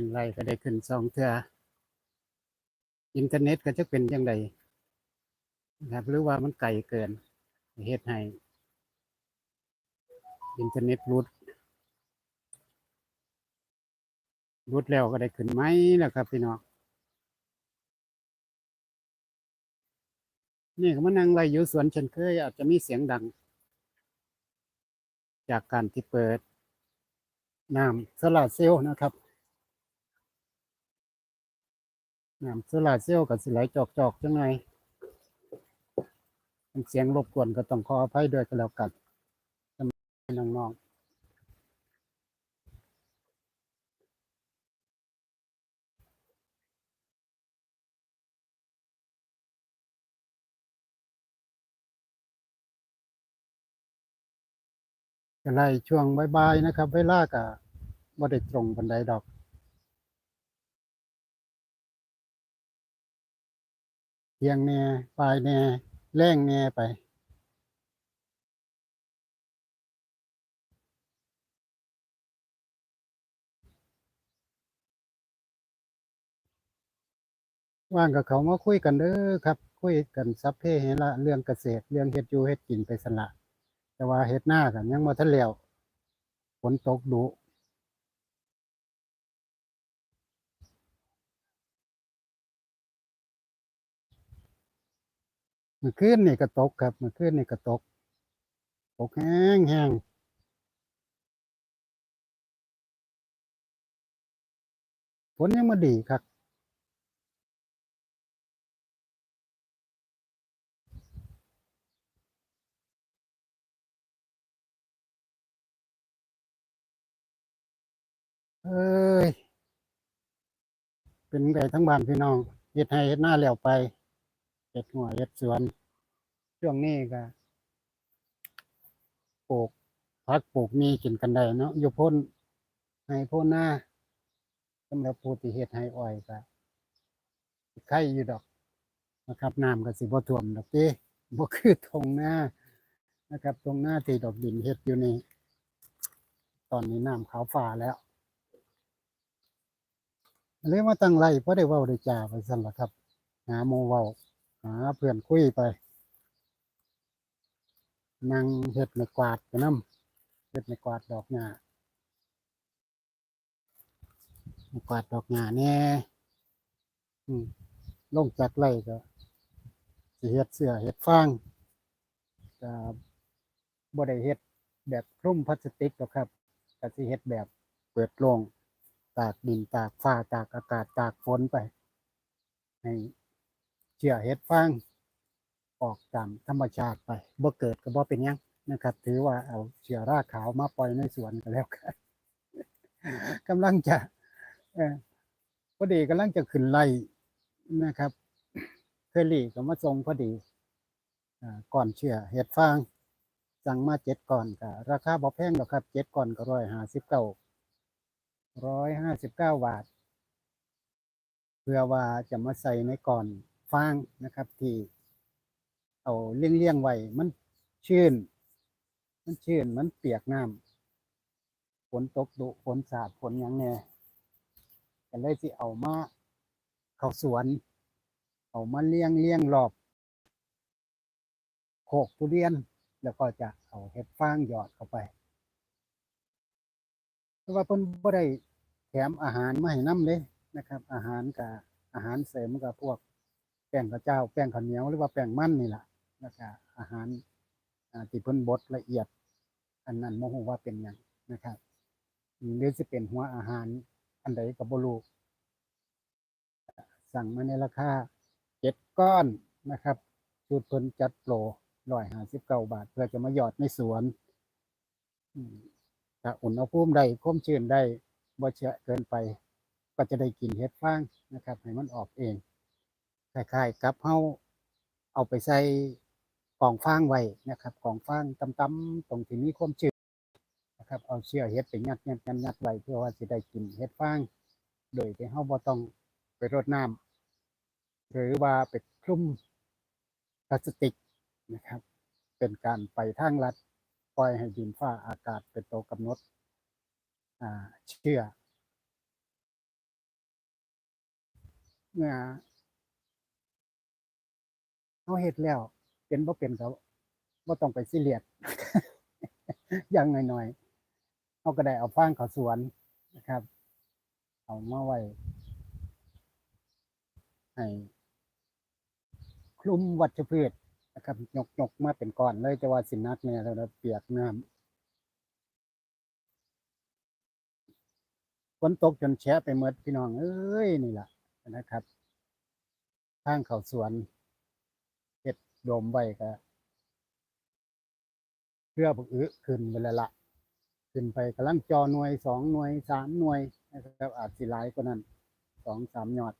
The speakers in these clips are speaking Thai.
ขึ้นไรก็ได้ขึ้นสองเทืออินเทอร์เน็ตก็จะเป็นยังไงนะครับหรือว่ามันไกลเกินเหตุให้อินเทอร์เน็ตรุดรุดแล้วก็ได้ขึ้นไหมนะครับพี่น้องนี่ก็มานั่งไรอยู่สวนเช่นเคยอาจจะมีเสียงดัง จากการที่เปิดน้ำโซลาร์เซลล์นะครับ น้ำโซลาร์เซลกับสิไหลจอกๆจังไงมันเสียงรบกวนก็ต้องขออภัยด้วยก็แล้วกันสำหรับน้องๆก็ไล่ช่วงบายๆนะครับ เวลาก็บ่ได้ตรงบันไดดอก เที่ยงแน่ปลายแน่แรงแน่ไป ว่างกับเขามาคุยกันเด้อครับ คุยกันซับเพเหระเรื่องเกษตร เรื่องเฮ็ดอยู่เฮ็ดกินไปสละแต่ว่าเฮ็ดหน้ากันยังบ่ทันแล้วฝนตกดุเมื่อคืนนี่ก็ตกครับเมื่อคืนนี่ก็ตก ตกแห้งแห้งฝนยังมาดีครับเอ้ย เป็นไงทั้งบ้านพี่น้องเฮ็ดให้เฮ็ดหน้าแล้วไป ฮ็ดหัวเฮ็ดสวน ช่วงนี้ก็ปลูกพักปลูกมีกินกันได้เนาะอยู่พ้นให้พ้นหน้าสำหรับผู้ที่เฮ็ดให้อ้อยก็ไข่อยู่ดอกนะครับน้ำก็สิบ่ท่วมดอกเด้บ่คือทงหน้านะครับ ตรงหน้าที่ดอกดินเฮ็ดอยู่นี่ตอนนี้น้ำขาวฟ้าแล้วเลยมาตั้งไรเพราะได้ว้าได้จาไปสั่นละครับ หาโมเว้า หาเพื่อนคุยไปนั่งเฮ็ดไม่กวาดไปน้ำเฮ็ดไม่กวาดดอกหญ้าไม่กวาดดอกหญ้าแน่ลงจากไรก็สิเฮ็ดเสือเฮ็ดฟางก็บ่ได้เฮ็ดแบบคลุมพลาสติกหรอกครับก็สิเฮ็ดแบบเปิดโล่งตากดินตากฟ้าตากอากาศตากฝนไปให้ เชื่อเฮ็ดฟางออกตามธรรมชาติไปบ่เกิดก็บ่เป็นยังนะครับ ถือว่าเอาเชื้อราขาวมาปล่อยในสวนก็แล้วกันกำลังจะพอดีกำลังจะขึ้นไล่นะครับ เคอรี่ก็มาส่งพอดีก่อนเชื่อเฮ็ดฟางสั่งมาเจ็ดก่อนก็ราคาบ่แพงหรอกครับเจ็ดก่อนก็ร้อยห้าสิบเก้าร้อยห้าสิบเก้าบาทเพื่อว่าจะมาใส่ในก่อน ฟางนะครับ ที่เอาเลี่ยงเลี่ยงๆไว้มันชื้น มันชื้นมันเปียกน้ำฝนตกดุฝนสาดฝนยังแน่ก็เลยสิเอามาเข้าสวน เอามาเลี้ยงเลี้ยงรอบโคกทุเรียน แล้วก็จะเอาเห็ดฟางหยอดเข้าไปเพราะว่าเพิ่นบ่ได้แถมอาหารมาให้น้ำเลยนะครับ อาหารกับอาหารเสริมกับพวก แป้งข้าวเจ้า แป้งข้าวเหนียวหรือว่าแป้งมันนี่แหละแล้วก็อาหารอ่าที่เพิ่นบดละเอียด อันนั้นบ่ฮู้ว่าเป็นหยังนะครับหรือสิเป็นหัวอาหาร อันใดก็บ่รู้สั่งมาในราคา7ก้อนนะครับชุดเพิ่นจัดโปร159บเก้าบาท เพื่อจะมาหยอดในสวนอืมถ้าอุณหภูมิได้ความชื้นได้บ่เชื้อเกินไป ก็จะได้กินเห็ดฟางนะครับ ให้มันออกเอง คล้ายๆกับเฮาเอาไปใส่กล่องฟางไว้นะครับกล่องฟางตำๆตรงที่มีความชื้นนะครับเอาเชื้อเห็ดไปยัดยัดยัดยัดไว้เพื่อว่าจะได้กินเห็ดฟางโดยที่เฮาบ่ต้องไปรดน้ำหรือว่าไปคลุมพลาสติกนะครับ เป็นการไปทางลัดปล่อยให้ดินฟ้าอากาศเป็นตัวกำหนดเชื่อเมื่อ เขาเฮ็ดแล้ว เป็นบ่เป็นก็บ่ต้องไปซีเรียสอย่างน้อยๆเขาก็ได้เอาฟางเขาสวนนะครับ เอามาไว้ให้คลุมวัชพืชนะครับยกยกมาเป็นก้อนเลยจะว่าสินักเนี่ยเราเปียกน้ำฝนตกจนแฉะไปหมดพี่น้องเอ้ยนี่แหละนะครับ ทางเขาสวน โดมไว้ก็เพื่อบึกอึขึ้นไปแล้วละขึ้นไปกำลังจอหน่วยสองหน่วยสามหน่วยนะครับอาจสิหลายกว่านั้นสองสามยอด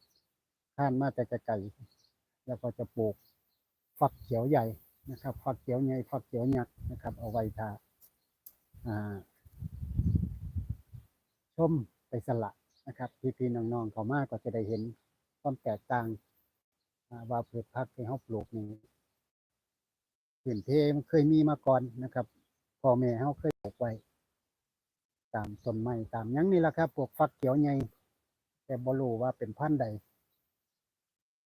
ข้านมาแต่ไกลๆแล้วก็จะปลูกฝักเขียวใหญ่นะครับฝักเขียวใหญ่ฝักเขียวยักษ์นะครับ เอาไว้ทาอ่าชมไปสละนะครับพี่ๆน้องๆเขามากก็จะได้เห็นความแตกต่างอ่าว่าพืชพักที่เขาปลูกนี่ พื้นเพมันเคยมีมาก่อนนะครับพ่อแม่เขาเคยปลูกไว้ ตามต้นไม้ตามยังนี่แหละครับพวกฟักเขียวใหญ่แต่บรูว่าเป็นพันธุ์ใด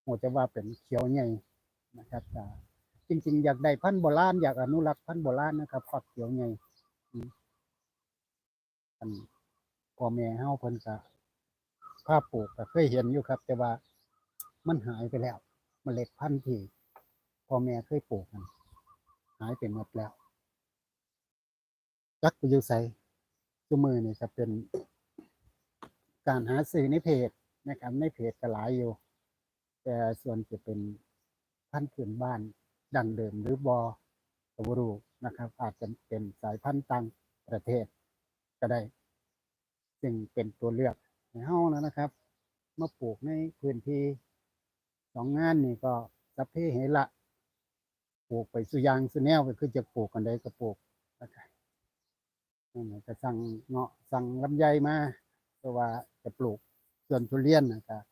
โหจะว่าเป็นเขียวใหญ่นะครับจริง ๆ อยากได้พันธุ์โบราณอยากอนุรักษ์พันธุ์โบราณนะครับฟักเขียวใหญ่อันพ่อแม่เฮาเพิ่นก็ภาพปลูกก็เคยเห็นอยู่ครับ แต่ว่ามันหายไปแล้วเมล็ดพันธุ์ที่พ่อแม่เคยปลูกมันายไปหมดแล้วจักไปอยู่ไสซุมือนี่ก็เป็น การหาซื้อในเพจนะครับในเพจก็หลายอยู่ แต่ส่วนจะเป็นพันธุ์พื้นบ้านดังเดิมหรือบอก็บ่รู้นะครับ อาจจะเป็นสายพันธุ์ต่างประเทศก็ได้ซึ่งเป็นตัวเลือกในเฮาแล้วนะครับมาปลูกในพื้นที่สองงานนี่ก็สัพเพเหระ ลูกไปสุยางสุแนวก็คือจะปลูกกันได้ก็ปลูกนะครับนั่นแหละก็สั่งเงาะสั่งลำไยมาเพราะว่าจะปลูกส่วนทุเรียนนะครับ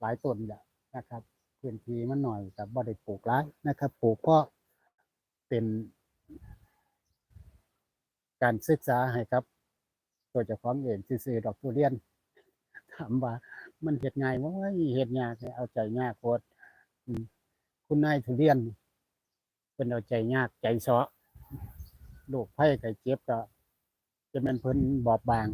หลายต้นแหละนะครับพื้นที่มันหน่อยแต่บ่ได้ปลูกหลายนะครับ ปลูกเพราะเป็นการศึกษาให้ครับ ตัวเจ้าของเองซื้อดอกทุเรียนถามว่า มันเห็ดง่ายว่าเห็ดยากเลยเอาใจยากโคตร คุณนายทุเรียนเป็นเอาใจยากใจเสาะโรคไข้ไข้เจ็บก็จะเป็นเพิ่นบอบบาง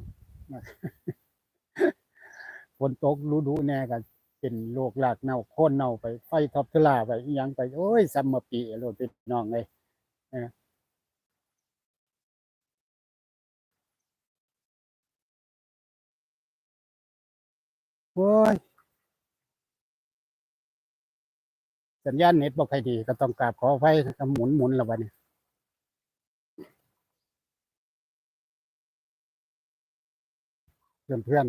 ฝนตกฤดูแน่ก็เป็นโรคหลากเน่าโค่นเน่าไปไฟท็อปทลาไปยังไป โอ้ยซัมมอร์ปีโลดพี่น้องเลยโอ้ย สัญญาณเน็ตบ่ค่อยดีก็ต้องกราบขออภัยนะครับหมุนหมุนแล้ววันนี้เพื่อนเพื่อน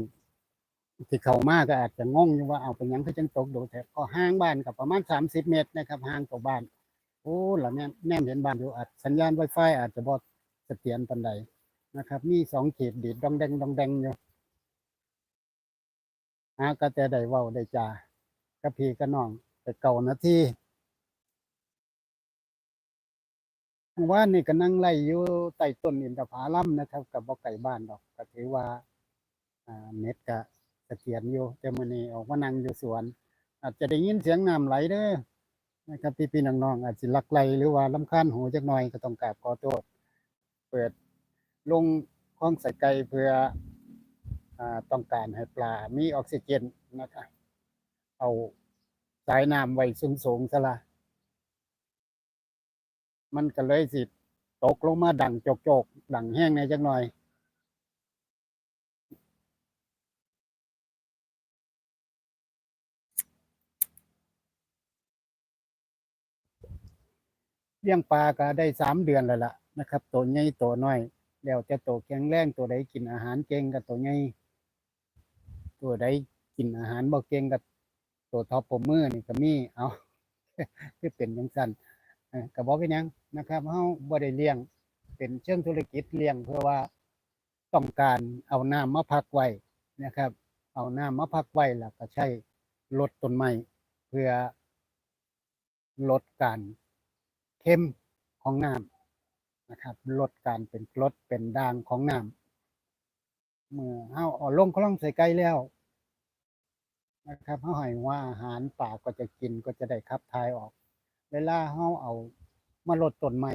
ๆที่เขามากก็อาจจะงงอยู่ว่าเอาเป็นยังคือจังตกโดดแถบก็ห่างบ้านกับประมาณสามสิบเมตรนะครับห่างจากบ้านโอ้แล้วแน่แน่เห็นบ้านอยู่อาจสัญญาณ Wi-Fi อาจจะบ่เสถียรปานใดนะครับ มีสองขีดดีดดองแดงดองแดงอยู่หาก็แต่ได้เว้าได้จากับพี่กับน้อง แต่เก่านาทีว่านี่ก็นั่งไล่อยู่ใต้ต้นอินทผลัมนะครับกับบ่ไก่บ้านดอกก็ถือว่าอ่าเน็ตก็เสถียรอยู่แต่มื้อนี้ออกมานั่งอยู่สวน อาจจะได้ยินเสียงน้ำไหลเด้อนะครับพี่พี่ๆน้องๆอาจสิลักไลหรือว่าลำคาญหูจักหน่อยก็ต้องกราบขอโทษเปิดลงคลองใส่ไก่เพื่ออต้องการให้ปลามีออกซิเจนนะครับเอาายน้ำไว้สูงๆซะละมันก็เลยสิตกลงมาดังโจกๆดังแห้งในจักหน่อย เลี้ยงปลาก็ได้สามเดือนแล้วล่ะนะครับ ตัวใหญ่ตัวน้อย แล้วแต่ตัวแข็งแรงตัวใดกินอาหารเก่งกับตัวใหญ่ตัวใดกินอาหารบ่เก่งกับ ตัวท็อปผมมือนี่ก็มีเอาคือเป็นจังซั่นเอ้อก็บ่เป็นยังนะครับเฮาบ่ได้เลี้ยงเป็นเชิงธุรกิจเลี้ยงเพื่อว่าต้องการเอาน้ำมาพักไว้นะครับ เอาน้ำมาพักไว้แล้วก็ใช้ลดต้นไม้เพื่อลดการเค็มของน้ำนะครับ ลดการเป็นกรดเป็นด่างของน้ำเมื่อเฮาเอาลงคลองใส่ไก่แล้ว นะครับเขาให้ว่าอาหารปากก็จะกินก็จะได้ขับถ่ายออก เวลาเขาเอามาลดต้นไม้